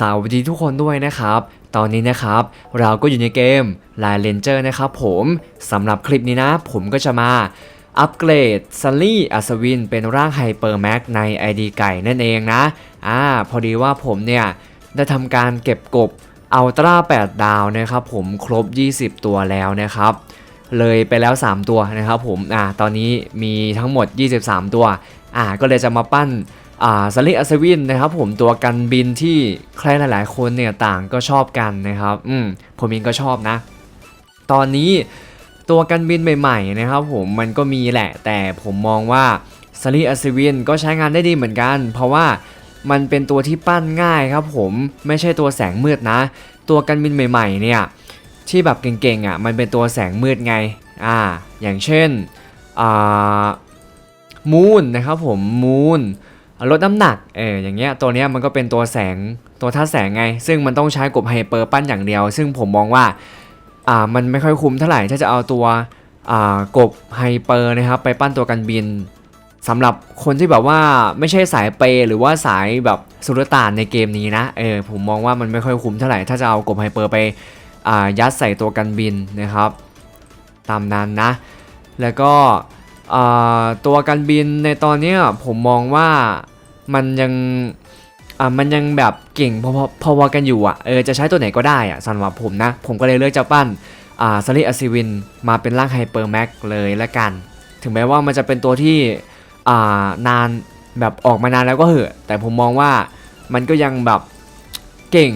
สวัสดีทุกคนด้วยนะครับ ตอนนี้นะครับ เราก็อยู่ในเกม l i n Ranger นะครับผมสำหรับคลิปนี้นะ ผมก็จะมาอัปเกรดซัลลี่อัศวิน เป็นร่างไฮเปอร์แม็กใน ID ไก่นั่นเองนะ อ่า พอดีว่าผมเนี่ย ได้ทำการเก็บกบอัลตร้า8 ดาวนะครับผมครบ 20 ตัวแล้วนะครับ เลยไปแล้ว 3 ตัวนะครับผม อ่า ตอนนี้มีทั้งหมด 23 ตัว อ่า ก็เลยจะมาปั้น อ่าสลิอัศวินนะครับผมตัวกันบินที่ใครหลายๆ คนเนี่ยต่างก็ชอบกันนะครับอืมผมเองก็ชอบนะ ตอนนี้ตัวกันบินใหม่ๆนะครับผมมันก็มีแหละ แต่ผมมองว่าสลิอัศวินก็ใช้งานได้ดีเหมือนกัน เพราะว่ามันเป็นตัวที่ปั้นง่ายครับผมไม่ใช่ตัวแสงมืดนะ ตัวกันบินใหม่ๆเนี่ยที่แบบเก่งๆอะมันเป็นตัวแสงมืดไงอ่าอย่างเช่นอ่ามูนนะครับผมมูน ลดน้ำหนักเอออย่างเงี้ยตัวเนี้ยมันก็เป็นตัวแสงตัวท่าตุแสงไง ซึ่งมันต้องใช้กบไฮเปอร์ปั้นอย่างเดียว ซึ่งผมมองว่าอ่ามันไม่ค่อยคุ้มเท่าไหร่ถ้าจะเอาตัวอ่ากบไฮเปอร์นะครับไปปั้นตัวกันบินสำหรับคนที่แบบว่าไม่ใช่สายเปย์หรือว่าสายแบบสุลต่านในเกมนี้นะเออผมมองว่ามันไม่ค่อยคุ้มเท่าไหร่ถ้าจะเอากบไฮเปอร์ไปอ่ายัดใส่ตัวกันบินนะครับ ตามนั้นนะ แล้วก็ ตัวกันบินในตอนนี้ผมมองว่ามันยังอ่ามันยังแบบเก่งพอๆพอกันอยู่อะเออจะใช้ตัวไหนก็ได้อะสำหรับผมนะ ผมก็เลยเลือกจะปั้นอ่าซาริอัศวินมาเป็นร่างไฮเปอร์แม็กเลยละกัน ถึงแม้ว่ามันจะเป็นตัวที่อ่านานแบบออกมานานแล้วก็เหอะ แต่ผมมองว่ามันก็ยังแบบเก่ง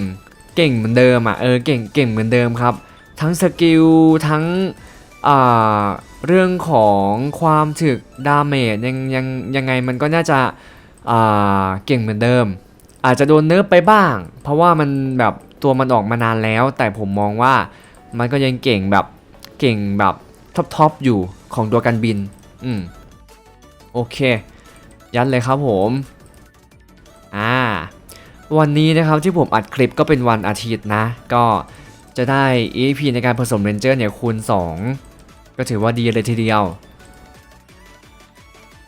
เก่งเหมือนเดิมอะเออเก่งเก่งเหมือนเดิมครับ ทั้งสกิลทั้งอ่า เรื่องของความถึกดาเมจยังยังยังไงมันก็น่าจะเก่งเหมือนเดิม อาจจะโดนเนิร์ฟไปบ้าง เพราะว่ามันแบบตัวมันออกมานานแล้ว แต่ผมมองว่ามันก็ยังเก่งแบบเก่งแบบท็อปทอปอยู่ของตัวการบิน อืมโอเค ยัดเลยครับผมอ่าวันนี้นะครับที่ผมอัดคลิปก็เป็นวันอาทิตย์นะ ก็จะได้ EP ในการผสมเรนเจอร์เนี่ยคูณ 2 ก็ถือว่าดีเลยทีเดียว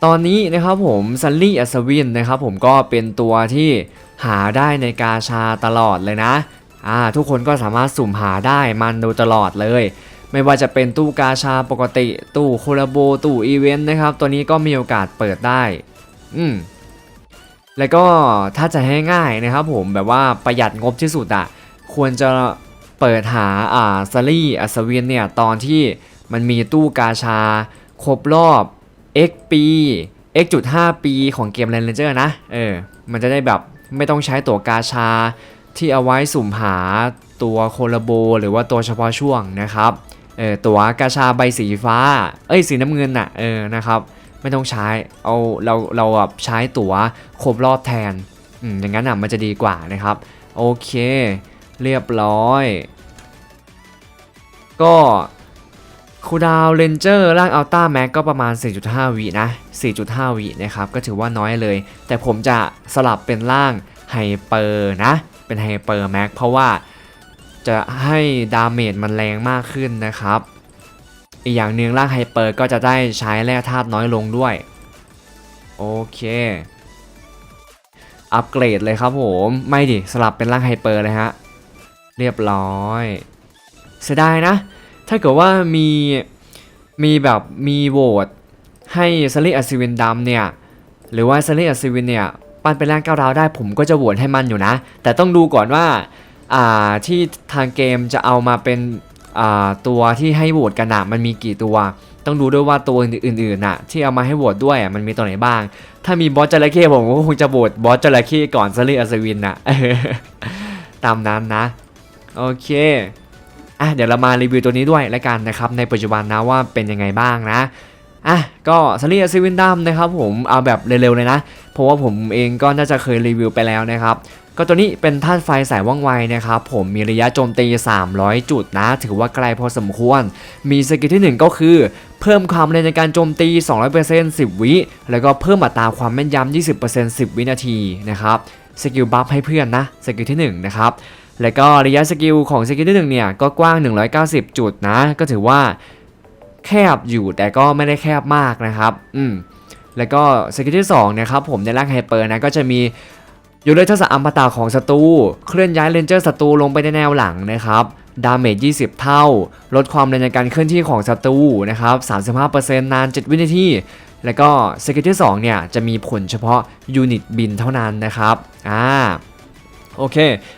ตอนนี้นะครับผมซันลี่อัศวินนะครับผมก็เป็นตัวที่หาได้ในกาชาตลอดเลยนะอ่าทุกคนก็สามารถสุ่มหาได้มันดูตลอดเลย ไม่ว่าจะเป็นตู้กาชาปกติ ตู้โคลาโบตู้อีเวนต์นะครับ ตัวนี้ก็มีโอกาสเปิดได้ อืมแล้วก็ถ้าจะให้ง่ายนะครับผมแบบว่าประหยัดงบที่สุดอะควรจะเปิดหาอ่าซารี่อัศวินเนี่ยตอนที่ มันมีตู้กาชา ครบรอบ x ปี x จุด5ปีของเกม r a n g e r นะ เออ มันจะได้แบบไม่ต้องใช้ตั๋วกาชาที่เอาไว้สุ่มหาตัวโคลาโบ หรือว่าตัวเฉพาะช่วงนะครับ เออตั๋วกาชาใบสีฟ้า เอ้ยสีน้ำเงินน่ะ เออ นะครับ ไม่ต้องใช้ เอาเราเราแบบใช้ตั๋วครบรอบแทน อืม อย่างนั้นอะมันจะดีกว่านะครับ โอเค เรียบร้อย ก็ คูดาวเรนเจอร์ร่างอัลต้าแม็กก็ประมาณ 4.5 วินะ 4.5 วินะครับ ก็ถือว่าน้อยเลย แต่ผมจะสลับเป็นร่างไฮเปอร์นะ เป็นไฮเปอร์แม็กเพราะว่าจะให้ดาเมจมันแรงมากขึ้นนะครับ อีกอย่างหนึ่งร่างไฮเปอร์ก็จะได้ใช้แร่ธาตุน้อยลงด้วย โอเค อัปเกรดเลยครับผม ไม่ดิ สลับเป็นร่างไฮเปอร์เลยฮะ เรียบร้อย เสียดายนะ ถ้าเกิดว่ามีมีแบบมีโหวตให้ซาริอัศวินดำเนี่ยหรือว่าซาริอัศวินเนี่ยปั้นเป็นร่างก้าวราวได้ผมก็จะโหวตให้มันอยู่นะ แต่ต้องดูก่อนว่าอ่าที่ทางเกมจะเอามาเป็นอ่าตัวที่ให้โหวตกันอะมันมีกี่ตัว ต้องดูด้วยว่าตัวอื่นๆน่ะที่เอามาให้โหวตด้วยอะมันมีตัวไหนบ้าง ถ้ามีบอสจระเข้ผมก็คงจะโหวตบอสจระเข้ก่อนซาริอัศวินน่ะตามนั้นนะโอเค อะเดี๋ยวเรามารีวิวตัวนี้ด้วยแล้วกันนะครับในปัจจุบันนะว่าเป็นยังไงบ้างนะอะก็ซารีซิวินดัมนะครับผมเอาแบบเร็วๆเลยนะ เพราะว่าผมเองก็น่าจะเคยรีวิวไปแล้วนะครับ ก็ตัวนี้เป็นธาตุไฟสายว่องไวนะครับผมมีระยะโจมตี 300 จุดนะ ถือว่าไกลพอสมควร มีสกิลที่ 1 ก็คือ เพิ่มความเร็วในการโจมตี 200% 10 วิ แล้วก็เพิ่มอัตราความแม่นยำ20% 10 วินาทีนะครับสกิลบัฟให้เพื่อนนะสกิลที่1นะครับ แล้วก็ระยะสกิลของสกิลที่1เนี่ยก็กว้าง 190 จุดนะ ก็ถือว่าแคบอยู่แต่ก็ไม่ได้แคบมากนะครับ อืม แล้วก็สกิลที่2นะครับผมในร่างไฮเปอร์นะก็จะมียกเลิกทักษะอมพตะของศัตรูเคลื่อนย้ายเลนเจอร์ศัตรูลงไปในแนวหลังนะครับดาเมจ 20 เท่า ลดความเร็วในการเคลื่อนที่ของศัตรูนะครับ 35%นาน 7 วินาที แล้วก็สกิลที่2เนี่ยจะมีผลเฉพาะยูนิตบินเท่านั้นนะครับ อ่า โอเค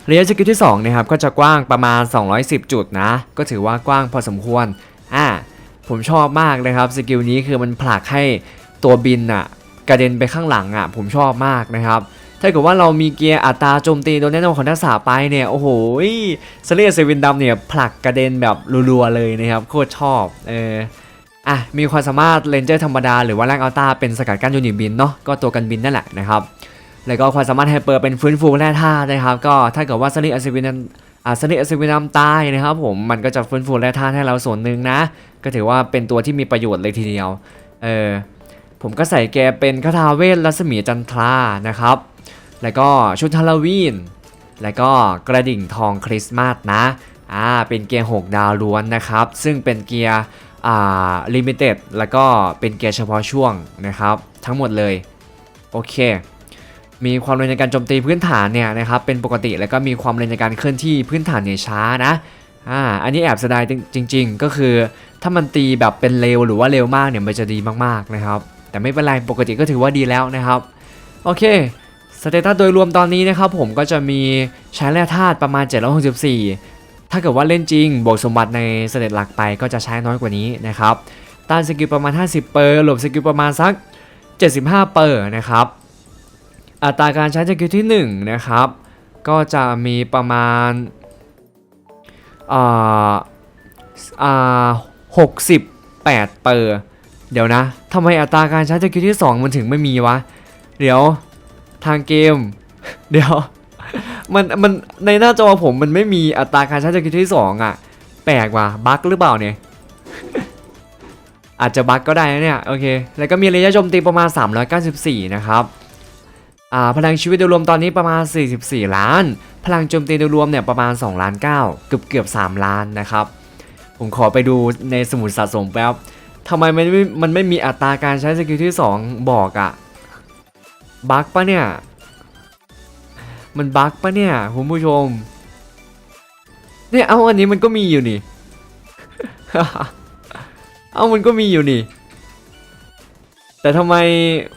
ระยะสกิลที่2นะครับก็จะกว้างประมาณ 210 จุดนะ ก็ถือว่ากว้างพอสมควรอ่าผมชอบมากนะครับสกิลนี้คือมันผลักให้ตัวบินอะกระเด็นไปข้างหลังอะผมชอบมากนะครับถ้าเกิดว่าเรามีเกียร์อัตราโจมตีโดยแน่นอนของทักษะไปเนี่ยโอ้โหสเลเซวินดำเนี่ยผลักกระเด็นแบบรัวๆเลยนะครับโคตรชอบเอออะมีความสามารถเลนเจอร์ธรรมดาหรือว่าแรงอัลต้าเป็นสกัดกั้นยูนิตบินเนาะก็ตัวกันบินนั่นแหละนะครับ แล้วก็ความสามารถไฮเปอร์เป็นฟื้นฟูแร่ธาตุนะครับ ก็ถ้าเกิดว่าสลิอัศวินอาสลิอัศวินดำตายนะครับผมมันก็จะฟื้นฟูแร่ธาตุให้เราส่วนหนึ่งนะ ก็ถือว่าเป็นตัวที่มีประโยชน์เลยทีเดียว เออผมก็ใส่แกเป็นคาถาเวทรัศมีจันทรานะครับ แล้วก็ชุดฮาโลวีน แล้วก็กระดิ่งทองคริสต์มาสนะ อ่า เป็นเกียร์6ดาวล้วนนะครับ ซึ่งเป็นเกียร์ อ่า ลิมิเต็ด แล้วก็เป็นเกียร์เฉพาะช่วงนะครับ ทั้งหมดเลย โอเค มีความเร็วในการโจมตีพื้นฐานเนี่ยนะครับเป็นปกติแล้วก็มีความเร็วในการเคลื่อนที่พื้นฐานเนี่ยช้านะอ่าอันนี้แอบเสียดายจริง ๆ ก็คือ ถ้ามันตีแบบเป็นเร็วหรือว่าเร็วมากเนี่ยมันจะดีมากๆนะครับ แต่ไม่เป็นไรปกติก็ถือว่าดีแล้วนะครับ โอเคสเตตัสโดยรวมตอนนี้นะครับผมก็จะมีใช้แร่ธาตุประมาณ 764 ถ้าเกิดว่าเล่นจริงบวกสมบัติในสเตตหลักไปก็จะใช้น้อยกว่านี้นะครับต้านสกิลประมาณ 50 เปอร์หลบสกิลประมาณสัก 75 เปอร์นะครับ อัตราการใช้สกิลที่1นะครับ ก็จะมีประมาณอ่าอ่า68เปอร์เดี๋ยวนะทำไมอัตราการใช้สกิลที่ 2 มันถึงไม่มีวะ เดี๋ยวทางเกม เดี๋ยวมันมันในหน้าจอผมมันไม่มีอัตราการใช้สกิลที่2อะ แปลกว่ะบั๊กหรือเปล่าเนี่ยอาจจะบั๊กก็ได้นะเนี่ย โอเค แล้วก็มีระยะโจมตีประมาณ 394 นะครับ พลังชีวิตโดยรวมตอนนี้ประมาณ 44 ล้าน พลังโจมตีโดยรวมเนี่ยประมาณ2ล้าน9เกือบเกือบ3ล้านนะครับ ผมขอไปดูในสมุดสะสมแป๊บทำไมมันไม่มันไม่มีอัตราการใช้สกิลที่ 2 บอกอะบั๊กปะเนี่ย มันบั๊กปะเนี่ยคุณผู้ชม เนี่ยเอาอันนี้มันก็มีอยู่นี่ เอามันก็มีอยู่นี่ แต่ทำไม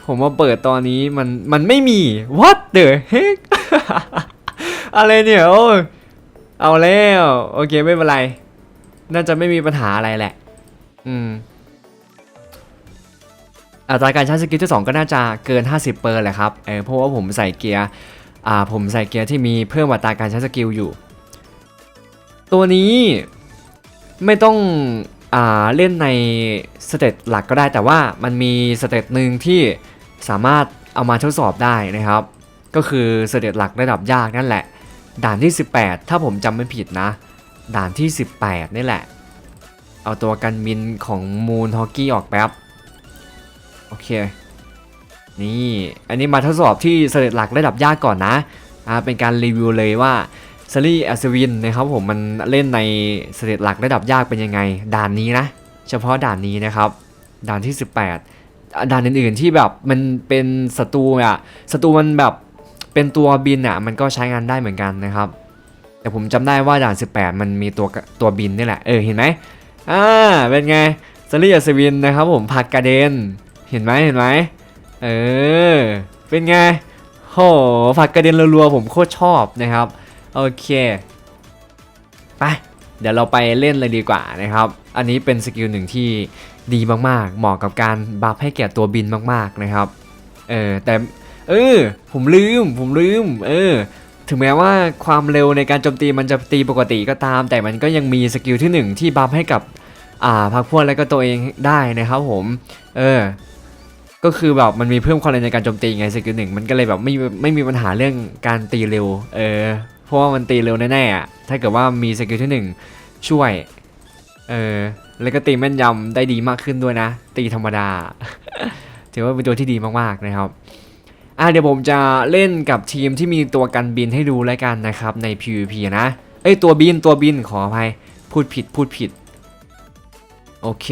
ผมมาเปิดตอนนี้มันมันไม่มี what the heck อะไรเนี่ยโอ้เอาแล้ว โอเคไม่เป็นไร น่าจะไม่มีปัญหาอะไรแหละ อืมอัตราการใช้สกิลที่2ก็น่าจะเกิน 50 เปอร์แหละครับเออเพราะว่าผมใส่เกียร์อ่าผมใส่เกียร์ที่มีเพิ่มอัตราการใช้สกิลอยู่ ตัวนี้ไม่ต้อง เล่นในสเตตหลักก็ได้ แต่ว่ามันมีสเตตหนึ่งที่สามารถเอามาทดสอบได้นะครับ ก็คือสเตตหลักระดับยากนั่นแหละ ด่านที่ 18 ถ้าผมจำไม่ผิดนะ ด่านที่ 18 นี่แหละ เอาตัวกันบินของมูนฮอกกี้ออกแป๊บ โอเค นี่ อันนี้มาทดสอบที่สเตตหลักระดับยากก่อนนะ อ่า เป็นการรีวิวเลยว่า ซารีอัศวินนะครับผมมันเล่นในสเตตหลักระดับยากเป็นยังไง ด่านนี้นะ เฉพาะด่านนี้นะครับ ด่านที่ 18 ด่านอื่นๆที่แบบมันเป็นศัตรูอะศัตรูมันแบบเป็นตัวบินอะมันก็ใช้งานได้เหมือนกันนะครับ แต่ผมจำได้ว่าด่าน 18 มันมีตัวตัวบินนี่แหละเออเห็นไหมอ่าเป็นไงซารีอัศวินนะครับผมผักกระเด็นเห็นไหมเห็นไหมเออเป็นไงโหผักกระเด็นรัวๆผมโคตรชอบนะครับ โอเคไปเดี๋ยวเราไปเล่นเลยดีกว่านะครับ อันนี้เป็นสกิลหนึ่งที่ดีมากๆ เหมาะกับการบัฟให้แก่ตัวบินมากๆนะครับ เออแต่เออผมลืมผมลืม เออ ถึงแม้ว่าความเร็วในการโจมตีมันจะตีปกติก็ตาม แต่มันก็ยังมีสกิลที่หนึ่งที่บัฟให้กับอ่าพักพวกและก็ตัวเองได้นะครับผม เออ ก็คือแบบมันมีเพิ่มความเร็วในการโจมตีไงสกิลหนึ่งมันก็เลยแบบไม่ไม่มีปัญหาเรื่องการตีเร็ว เออ เพราะว่ามันตีเร็วแน่ๆอะถ้าเกิดว่ามีสกิลที่หนึ่งช่วย เออ แล้วก็ตีแม่นยำได้ดีมากขึ้นด้วยนะ ตีธรรมดา ถือว่าเป็นตัวที่ดีมากๆนะครับอะเดี๋ยวผมจะเล่นกับทีมที่มีตัวกันบินให้ดูแล้วกันนะครับใน PVP นะ เอ้ยตัวบินตัวบินขออภัยพูดผิดพูดผิด โอเค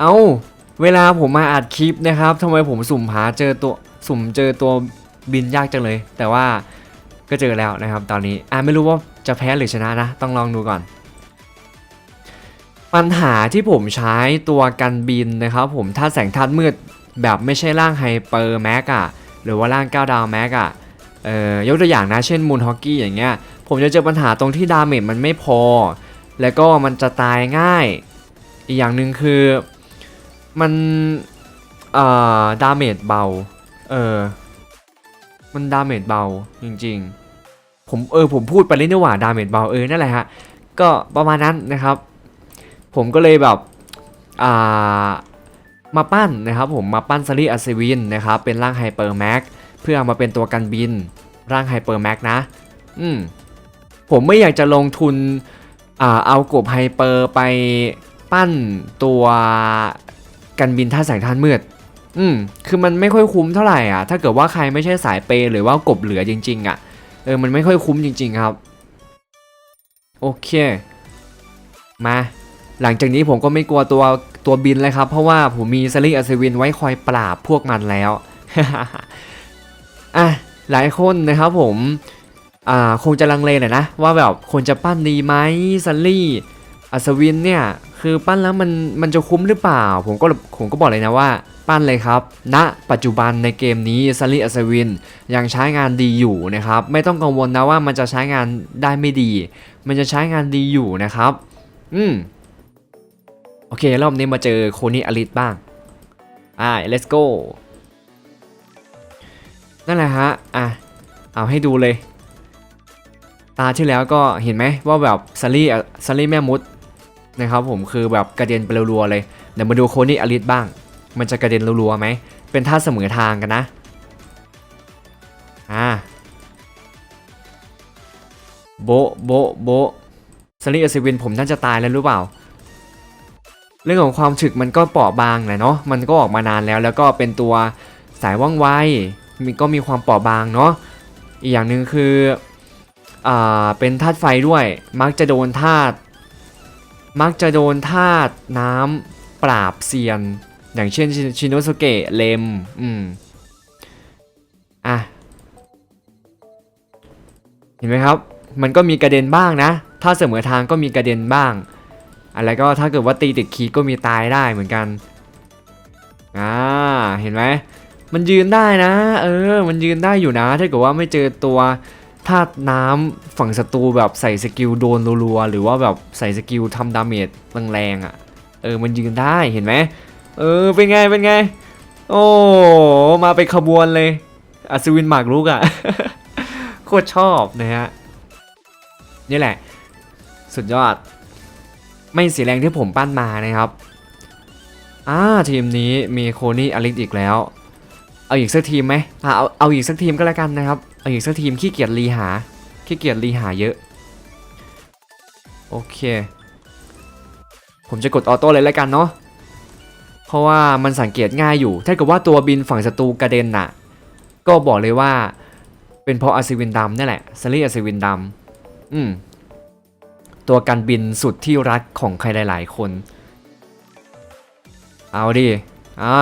เอาเวลาผมมาอัดคลิปนะครับทำไมผมสุ่มหาเจอตัวสุ่มเจอตัว บินยากจังเลย แต่ว่าก็เจอแล้วนะครับตอนนี้อ่าไม่รู้ว่าจะแพ้หรือชนะนะ ต้องลองดูก่อน ปัญหาที่ผมใช้ตัวกันบินนะครับผมถ้าแสงธาตุมืดแบบไม่ใช่ร่างไฮเปอร์แม็กอะหรือว่าร่าง9ดาวแม็กอะเอ่อยกตัวอย่างนะเช่นมูนฮอกกี้อย่างเงี้ยผมจะเจอปัญหาตรงที่ดาเมจมันไม่พอ แล้วก็มันจะตายง่าย อีกอย่างหนึ่งคือมันเอ่อดาเมจเบาเออ มันดาเมจเบาจริง ๆ ผมเออผมพูดไปเล่นนี่หว่าดาเมจเบาเออนั่นแหละฮะก็ประมาณนั้นนะครับ ผมก็เลยแบบอ่ามาปั้นนะครับผมมาปั้นซารีอัศวินนะครับเป็นร่างไฮเปอร์แม็กเพื่ออามาเป็นตัวกันบินร่างไฮเปอร์แม็กนะ อืมผมไม่อยากจะลงทุนอ่าเอากบไฮเปอร์ไปปั้นตัวกันบินท่าแสงท่านมืด อืมคือมันไม่ค่อยคุ้มเท่าไหร่อะ ถ้าเกิดว่าใครไม่ใช่สายเปย์หรือว่ากบเหลือจริง ๆ อะ เออ มันไม่ค่อยคุ้มจริง ๆ ครับ โอเค มา หลังจากนี้ผมก็ไม่กลัวตัวตัวบินเลยครับ เพราะว่าผมมีซาริอัศวินไว้คอยปราบพวกมันแล้ว อะ หลายคนนะครับผมอ่าคงจะลังเลหน่อยนะ ว่าแบบควรจะปั้นดีไหมซันลี่อัศวินเนี่ย คือปั้นแล้วมันมันจะคุ้มหรือเปล่า ผมก็ผมก็บอกเลยนะว่า ปั้นเลยครับณปัจจุบันในเกมนี้ซันลี่อัศวินยังใช้งานดีอยู่นะครับ ไม่ต้องกังวลนะว่ามันจะใช้งานได้ไม่ดี มันจะใช้งานดีอยู่นะครับ อืมโอเค รอบนี้มาเจอโคนี่อลิสบ้างอ่า let's go นั่นแหละฮะ อะ เอาให้ดูเลย ตาที่แล้วก็เห็นไหมว่าแบบซัลลี่ซัลลี่แม่มุด นะครับผมคือแบบกระเด็นไปรัวๆเลยเดี๋ยวมาดูโคนี่อลิสบ้าง มันจะกระเด็นรัวๆไหมเป็นท่าเสมอทางกันนะอ่าโบโบโบะซัลลี่อัศวินผมน่าจะตายแล้วหรือเปล่า เรื่องของความฉึกมันก็เปราะบางแหละเนาะมันก็ออกมานานแล้วแล้วก็เป็นตัวสายว่องไวมีก็มีความเปราะบางเนาะอีกอย่างหนึ่งคืออ่าเป็นธาตุไฟด้วยมักจะโดนธาตุ มักจะโดนธาตุน้ำปราบเซียน อย่างเช่นชิชิโนสุเกะเลมอืมอะเห็นไหมครับ มันก็มีกระเด็นบ้างนะ ถ้าเสมอทางก็มีกระเด็นบ้าง อะไรก็ถ้าเกิดว่าตีติดคีก็มีตายได้เหมือนกัน อ่า เห็นไหม มันยืนได้นะ เออ มันยืนได้อยู่นะ ถ้าเกิดว่าไม่เจอตัว ธาน้ำฝั่งศัตรูแบบใส่สกิลโดนรัวๆหรือว่าแบบใส่สกิลทำดาเมจแรงๆอะ เออมันยืนได้เห็นไหมเออเป็นไงเป็นไง โอ้มาเป็นขบวนเลยอัศวินหมากรุกอะโคตรชอบนะฮะนี่แหละ สุดยอด ไม่เสียแรงที่ผมปั้นมานะครับอ่าทีมนี้มีโคนี่อลิสอีกแล้ว เอาอีกสักทีมไหมเอาเอาอีกสักทีมก็แล้วกันนะครับ เอาอีกสักทีมขี้เกียจรีหาขี้เกียจรีหาเยอะ โอเค ผมจะกดออโต้เลยแล้วกันเนาะเพราะว่ามันสังเกตง่ายอยู่ ถ้าเกิดว่าตัวบินฝั่งศัตรูกระเด็นน่ะ ก็บอกเลยว่า เป็นเพราะอัศวินดำนี่แหละซารีอัศวินดำอืมตัวกันบินสุดที่รักของใครหลาย ๆ คน เอาดิ อ่า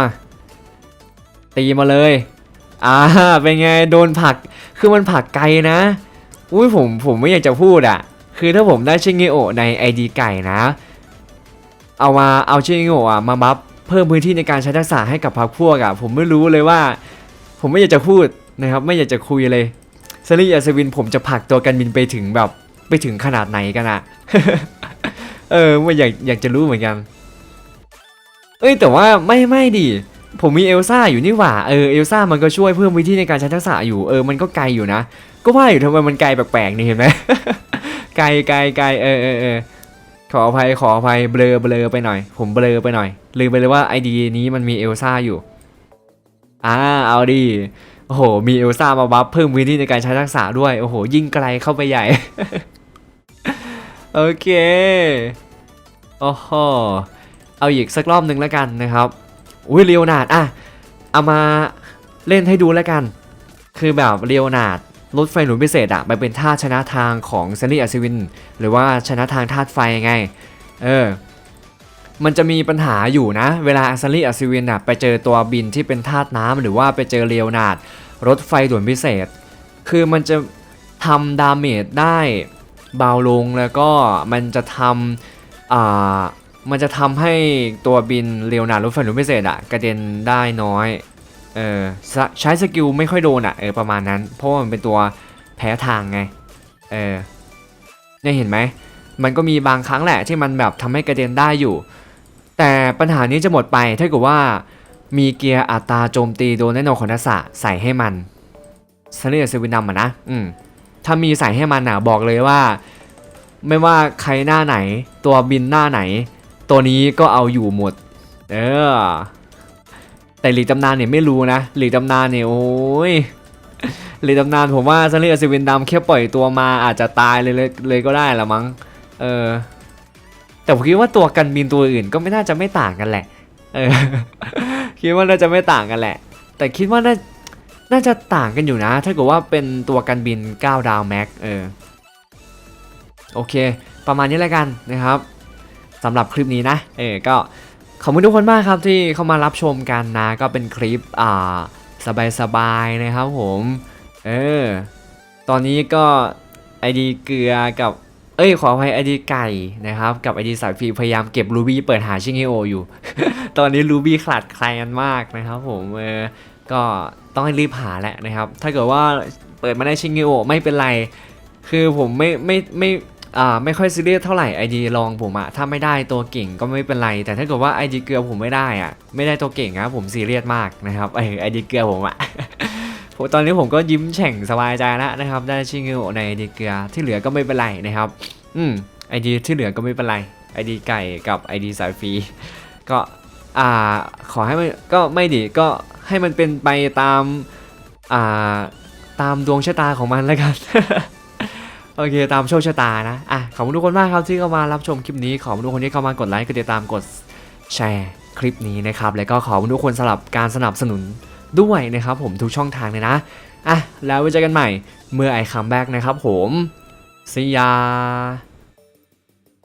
ตีมาเลย อ่าเป็นไงโดนผักคือมันผักไกลนะอุ้ยผมผมไม่อยากจะพูดอะคือถ้าผมได้ชิงเงโอะใน ID ไก่นะ เอามาเอาชิงเงโอะอะมาบัฟเพิ่มพื้นที่ในการใช้ทักษะให้กับพรรคพวกอะผมไม่รู้เลยว่า ผมไม่อยากจะพูดนะครับ ไม่อยากจะคุยเลยซารีอัศวินผมจะผักตัวกันบินไปถึงแบบไปถึงขนาดไหนกันอะเออไม่อยากอยากจะรู้เหมือนกัน เอ้ยแต่ว่าไม่ไม่ดิ ผมมีเอลซ่าอยู่นี่หว่าเออเอลซ่ามันก็ช่วยเพิ่มวิธีในการใช้ทักษะอยู่เออมันก็ไกลอยู่นะ ก็ว่าอยู่ทำไมมันไกลแปลกๆนี่เห็นไหมไกลไกลไกลเออเออเออขออภัยขออภัยเบลอเบลอไปหน่อย ผมเบลอไปหน่อยลืมไปเลยว่าไอดีนี้มันมีเอลซ่าอยู่อ่าเอาดิโอ้โหมีเอลซ่ามาบัฟเพิ่มวิธีในการใช้ทักษะด้วยโอ้โหยิ่งไกลเข้าไปใหญ่โอเคโอ้โหเอาอีกสักรอบหนึ่งแล้วกันนะครับ อุ้ยเรียวนาดอะเอามาเล่นให้ดูแล้วกัน คือแบบเรียวนาดรถไฟหนุนพิเศษอะมันเป็นท่าชนะทางของเซนนี่อัศวิน หรือว่าชนะทางธาตุไฟไง เออ มันจะมีปัญหาอยู่นะ เวลาอัซรีอัศวินอะไปเจอตัวบินที่เป็นธาตุน้ำหรือว่าไปเจอเรียวนาดรถไฟด่วนพิเศษ คือมันจะทำดาเมจได้เบาลงแล้วก็มันจะทำอ่า มันจะทำให้ตัวบินเรียวนารถไฟด่วนพิเศษอะกระเด็นได้น้อย เออใช้สกิลไม่ค่อยโดนอะเออประมาณนั้น เพราะว่ามันเป็นตัวแพ้ทางไง เออเนี่ยเห็นไหม มันก็มีบางครั้งแหละที่มันแบบทำให้กระเด็นได้อยู่ แต่ปัญหานี้จะหมดไปถ้าเกิดว่ามีเกียร์อัตราโจมตีโดนแน่นอนของทักษะใส่ให้มันเซเรียสวินัมอะนะ อืม ถ้ามีใส่ให้มันอะบอกเลยว่า ไม่ว่าใครหน้าไหน ตัวบินหน้าไหน ตัวนี้ก็เอาอยู่หมด เออ แต่หลีกตำนานเนี่ยไม่รู้นะ หลีกตำนานเนี่ยโอ้ยหลีกตำนานผมว่าซาเรียสวินดำแค่ปล่อยตัวมาอาจจะตายเลยเลยเลยก็ได้ละมั้ง เออ แต่ผมคิดว่าตัวกันบินตัวอื่นก็ไม่น่าจะไม่ต่างกันแหละ เออ คิดว่าน่าจะไม่ต่างกันแหละ แต่คิดว่าน่าน่าจะต่างกันอยู่นะ ถ้าเกิดว่าเป็นตัวกันบิน 9 ดาวแม็ก เออ โอเค ประมาณนี้แล้วกันนะครับ สำหรับคลิปนี้นะ เออ ก็ขอบคุณทุกคนมากครับที่เข้ามารับชมกันนะ ก็เป็นคลิปอ่าสบายๆนะครับผม เออ ตอนนี้ก็ไอดีเกลือกับ เอ้ย ขออภัยไอดีไก่นะครับ กับไอดีสายฟีพยายามเก็บรูบี้เปิดหาชิงเฮโออยู่ ตอนนี้รูบี้ขาดแคลนมากนะครับผม เออ ก็ต้องให้รีบหาแหละนะครับ ถ้าเกิดว่าเปิดมาได้ชิงเฮโอไม่เป็นไร คือผมไม่ไม่ไม่ ไม่ค่อยซีเรียสเท่าไหร่ไอดีลองผมอะถ้าไม่ได้ตัวเก่งก็ไม่เป็นไร แต่ถ้าเกิดว่าไอดีเกลือผมไม่ได้อะไม่ได้ตัวเก่งนะผมซีเรียสมากนะครับไอไอดีเกลือผมอะตอนนี้ผมก็ยิ้มแฉ่งสบายใจแล้วนะครับ ได้ชิงเงในไอดีเกลือที่เหลือก็ไม่เป็นไรนะครับ อืมไอดีที่เหลือก็ไม่เป็นไรไอดีไก่กับไอดีสายฟรีก็อ่าขอให้มันก็ไม่ดีก็ให้มันเป็นไปตามอ่าตามดวงชะตาของมันแล้วกัน โอเคตามโชคชะตานะอะขอบคุณทุกคนมากครับที่เข้ามารับชมคลิปนี้ขอบคุณทุกคนที่เข้ามากดไลค์กดติดตามกดแชร์คลิปนี้นะครับแล้วก็ขอบคุณทุกคนสำหรับการสนับสนุนด้วยนะครับผมทุกช่องทางเลยนะอะแล้วไว้เจอกันใหม่เมื่อไอคัมแบ็กนะครับผม see ya